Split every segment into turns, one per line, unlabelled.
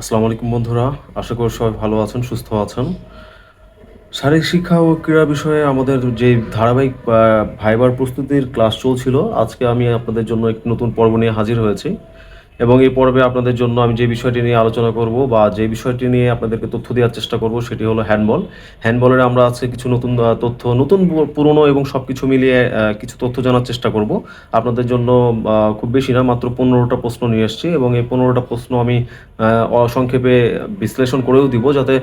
আসসালামু আলাইকুম বন্ধুরা, আশা করি সবাই ভালো আছেন, সুস্থ আছেন। শারীরিক শিক্ষা ও ক্রীড়া বিষয়ে আমাদের যে ধারাবাহিক ভাইবার প্রস্তুতির ক্লাস চলছিল, আজকে আমি আপনাদের জন্য একটি নতুন পর্ব নিয়ে হাজির হয়েছি। এবং এই পর্বে আপনাদের জন্য আমি যে বিষয়টি নিয়ে আলোচনা করব বা যে বিষয়টি নিয়ে আপনাদেরকে তথ্য দেওয়ার চেষ্টা করব সেটি হলো হ্যান্ডবল। হ্যান্ডবলের আমরা আজকে কিছু নতুন তথ্য নতুন পুরনো এবং সব কিছু মিলিয়ে কিছু তথ্য জানার চেষ্টা করব। আপনাদের জন্য খুব বেশি না মাত্র পনেরোটা প্রশ্ন নিয়ে এসেছি এবং এই পনেরোটা প্রশ্ন আমি আহ, সংক্ষেপে বিশ্লেষণ করেও দিব যাতে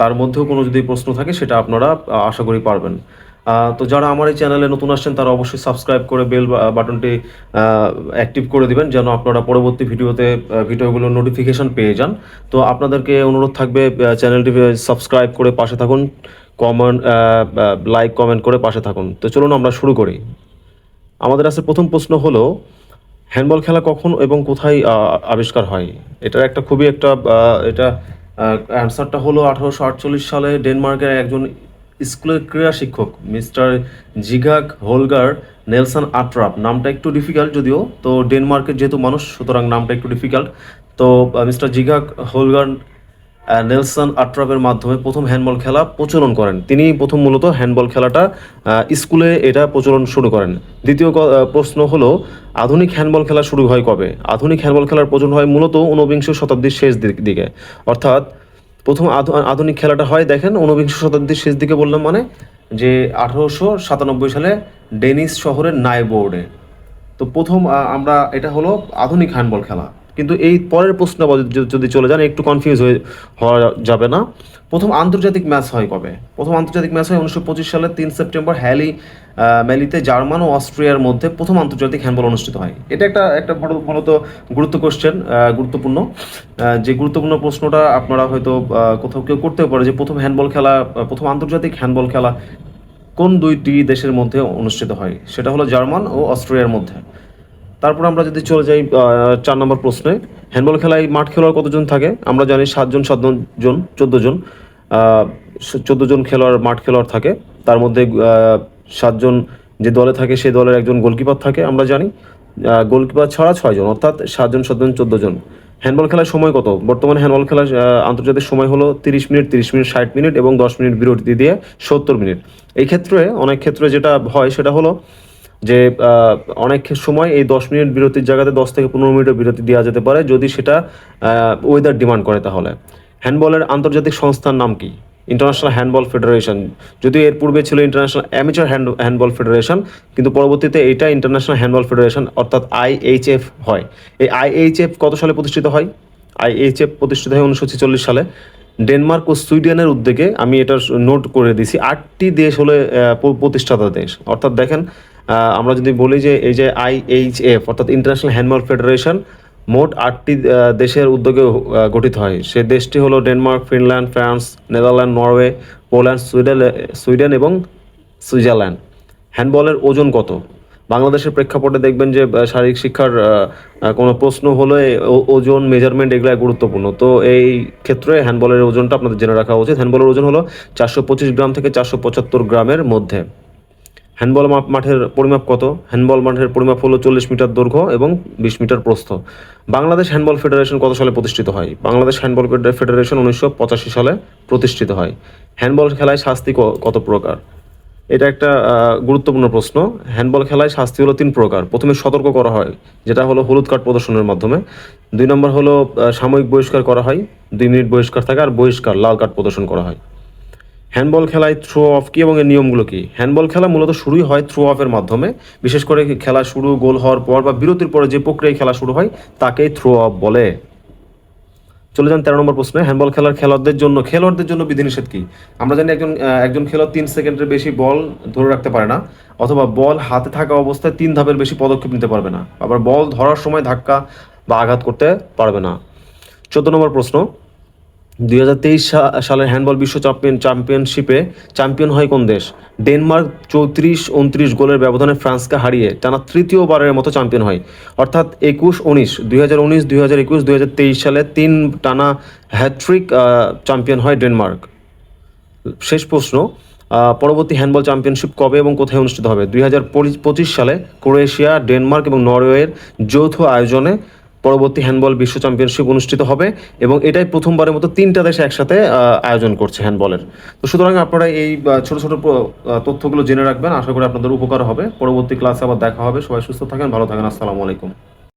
তার মধ্যেও কোনো যদি প্রশ্ন থাকে সেটা আপনারা আশা করি পারবেন। তো যারা আমার এই চ্যানেলে নতুন আসছেন, তারা অবশ্যই সাবস্ক্রাইব করে বেল বাটনটি অ্যাক্টিভ করে দিবেন, যেন আপনারা পরবর্তী ভিডিওতে ভিডিওগুলো নোটিফিকেশন পেয়ে যান। তো আপনাদেরকে অনুরোধ থাকবে চ্যানেলটি সাবস্ক্রাইব করে পাশে থাকুন কমেন্ট লাইক কমেন্ট করে পাশে থাকুন। তো চলুন আমরা শুরু করি। আমাদের কাছে প্রথম প্রশ্ন হলো হ্যান্ডবল খেলা কখন এবং কোথায় আবিষ্কার হয়? এটার একটা খুবই একটা এটা অ্যান্সারটা হলো আঠারোশো আটচল্লিশ সালে ডেনমার্কের একজন স্কুলের ক্রীড়া শিক্ষক, মিস্টার জিগাক হোলগার, নেলসন আট্রাপ নামটা একটু ডিফিকাল্ট যদিও, তো ডেনমার্কের যেহেতু মানুষ, সুতরাং নামটা একটু ডিফিকাল্ট তো মিস্টার জিগাক হোলগার নেলসন আট্রাপের মাধ্যমে প্রথম হ্যান্ডবল খেলা প্রচলন করেন। তিনি প্রথম মূলত হ্যান্ডবল খেলাটা স্কুলে এটা প্রচলন শুরু করেন। দ্বিতীয় প্রশ্ন হলো, আধুনিক হ্যান্ডবল খেলা শুরু হয় কবে? আধুনিক হ্যান্ডবল খেলার প্রচলন হয় মূলত ঊনবিংশ শতাব্দীর শেষ দিক- দিকে। অর্থাৎ প্রথম আধু- আধুনিক খেলাটা হয়, দেখেন, ঊনবিংশ শতাব্দীর শেষ দিকে বললাম মানে যে আঠারোশো সাতানব্বই সালে ডেনিস শহরের নাই বোর্ডে তো প্রথম আমরা, এটা হলো আধুনিক হ্যান্ডবল খেলা। কিন্তু এই পরের প্রশ্ন যদি- চলে যান, একটু কনফিউজ হয়ে হওয়া যাবে না। প্রথম আন্তর্জাতিক ম্যাচ হয় কবে? প্রথম আন্তর্জাতিক ম্যাচ হয় উনিশশো পঁচিশ সালের তিন সেপ্টেম্বর হ্যালি ম্যালিতে জার্মান ও অস্ট্রিয়ার মধ্যে প্রথম আন্তর্জাতিক হ্যান্ডবল অনুষ্ঠিত হয়। এটা একটা একটা মূলত গুরুত্ব কোশ্চেন গুরুত্বপূর্ণ। যে গুরুত্বপূর্ণ প্রশ্নটা আপনারা হয়তো কোথাও কেউ করতেও পারে যে প্রথম হ্যান্ডবল খেলা প্রথম আন্তর্জাতিক হ্যান্ডবল খেলা কোন দুইটি দেশের মধ্যে অনুষ্ঠিত হয়? সেটা হলো জার্মান ও অস্ট্রিয়ার মধ্যে। তারপর আমরা যদি চলে যাই চার নম্বর প্রশ্নে। হ্যান্ডবল খেলায় মাঠ খেলোয়াড় কতজন থাকে? আমরা জানি সাতজন সাতজন জন চোদ্দ জন চোদ্দ জন খেলোয়াড়, মাঠ খেলোয়াড় থাকে। তার মধ্যে সাতজন যে দলে থাকে, সেই দলের একজন গোলকিপার থাকে, আমরা জানি। গোলকিপার ছাড়া ছয়জন, অর্থাৎ সাতজন সাতজন চোদ্দ জন হ্যান্ডবল খেলার সময় কত? বর্তমানে হ্যান্ডবল খেলার আন্তর্জাতিক সময় হলো তিরিশ মিনিট তিরিশ মিনিট, ষাট মিনিট এবং দশ মিনিট বিরতি দিয়ে সত্তর মিনিট। এই ক্ষেত্রে, অনেক ক্ষেত্রে যেটা হয়, সেটা হলো যে অনেক সময় এই দশ মিনিট বিরতির জায়গাতে দশ থেকে পনেরো মিনিটের বিরতি দেওয়া যেতে পারে যদি সেটা ওয়েদার ডিমান্ড করে তাহলে। হ্যান্ডবলের আন্তর্জাতিক সংস্থার নাম কি? ইন্টারন্যাশনাল হ্যান্ডবল ফেডারেশন যদিও এর পূর্বে ছিল international amateur hand handball federation কিন্তু পরবর্তীতে এইটা ইন্টারন্যাশনাল হ্যান্ডবল ফেডারেশন অর্থাৎ আইএইচএফ হয়। এই আইএইচএফ কত সালে প্রতিষ্ঠিত হয়? আইএইচএফ প্রতিষ্ঠিত হয় উনিশশো ছেচল্লিশ সালে। ডেনমার্ক ও সুইডেনের উদ্যোগে আমি এটা নোট করে দিছি, আটটি দেশ হলো প্রতিষ্ঠাতা দেশ। অর্থাৎ দেখেন আমরা যদি বলি যে এই যে আইএইচএফ অর্থাৎ ইন্টারন্যাশনাল হ্যান্ডবল ফেডারেশন মোট আটটি দেশের উদ্যোগে গঠিত হয়। সে দেশটি হলো Denmark, Finland, France, Netherlands, Norway, Poland Sweden Sweden এবং সুইজারল্যান্ড। হ্যান্ডবলের ওজন কত? বাংলাদেশের প্রেক্ষাপটে দেখবেন যে শারীরিক শিক্ষার কোনো প্রশ্ন হলে ওজন মেজারমেন্ট এগুলো গুরুত্বপূর্ণ। তো এই ক্ষেত্রে হ্যান্ডবলের ওজনটা আপনাদের জেনে রাখা উচিত। হ্যান্ডবলের ওজন হলো চারশো পঁচিশ গ্রাম থেকে চারশো পঁচাত্তর গ্রামের মধ্যে। হ্যান্ডবল মাঠের পরিমাপ কত? হ্যান্ডবল মাঠের পরিমাপ হলো চল্লিশ মিটার দৈর্ঘ্য এবং বিশ মিটার প্রস্থ। বাংলাদেশ হ্যান্ডবল ফেডারেশন কত সালে প্রতিষ্ঠিত হয়? বাংলাদেশ হ্যান্ডবল ফেডারেশন উনিশশো পঁচাশি সালে প্রতিষ্ঠিত হয়। হ্যান্ডবল খেলায় শাস্তি কত প্রকার? এটা একটা গুরুত্বপূর্ণ প্রশ্ন। হ্যান্ডবল খেলায় শাস্তি হলো তিন প্রকার। প্রথমে সতর্ক করা হয়, যেটা হলো হলুদ কার্ড প্রদর্শনের মাধ্যমে। দুই নম্বর হলো সাময়িক বহিষ্কার করা হয়, দুই মিনিট বহিষ্কার থাকে, আর বহিষ্কার লাল কার্ড প্রদর্শন করা হয়। হ্যান্ডবল খেলায় থ্রো অফ কি এবং এর নিয়মগুলো কি? হ্যান্ডবল খেলা মূলত শুরুই হয় থ্রো অফের মাধ্যমে। বিশেষ করে খেলা শুরু, গোল হওয়ার পর বা বিরতির পরে যে প্রক্রিয়ায় খেলা শুরু হয়, তাকেই থ্রো অফ বলে। চলে যান তেরো নম্বর প্রশ্নে, হ্যান্ডবল খেলার খেলোয়াড়দের জন্য খেলোয়াড়দের জন্য বিধিনিষেধ কি? আমরা জানি একজন একজন খেলোয়াড় তিন সেকেন্ডের বেশি বল ধরে রাখতে পারে না, অথবা বল হাতে থাকা অবস্থায় তিন ধাপের বেশি পদক্ষেপ নিতে পারবে না, আবার বল ধরার সময় ধাক্কা বা আঘাত করতে পারবে না। চোদ্দ নম্বর প্রশ্ন দুই হাজার তেইশ সালের হ্যান্ডবল বিশ্ব চ্যাম্পিয়ন, চ্যাম্পিয়নশিপে চ্যাম্পিয়ন হয় কোন দেশ? ডেনমার্ক চৌত্রিশ, উনত্রিশ গোলের ব্যবধানে ফ্রান্সকে হারিয়ে টানা তৃতীয়বারের মতো চ্যাম্পিয়ন হয়। অর্থাৎ একুশ, উনিশ, দুই হাজার উনিশ, দুই হাজার একুশ, দুই হাজার তেইশ সালে তিন টানা হ্যাট্রিক চ্যাম্পিয়ন হয় ডেনমার্ক। শেষ প্রশ্ন পরবর্তী হ্যান্ডবল চ্যাম্পিয়নশিপ কবে এবং কোথায় অনুষ্ঠিত হবে? দুই হাজার পঁচিশ সালে ক্রোয়েশিয়া, ডেনমার্ক এবং নরওয়ের যৌথ আয়োজনে পরবর্তী হ্যান্ডবল বিশ্ব চ্যাম্পিয়নশিপ অনুষ্ঠিত হবে এবং এটাই প্রথমবারের মতো তিনটা দেশ একসাথে আয়োজন করছে হ্যান্ডবলের। তো সুতরাং আপনারা এই ছোট ছোট তথ্যগুলো জেনে রাখবেন। আশা করি আপনাদের উপকার হবে। পরবর্তী ক্লাসে আবার দেখা হবে। সবাই সুস্থ থাকেন, ভালো থাকেন। আসসালামু আলাইকুম।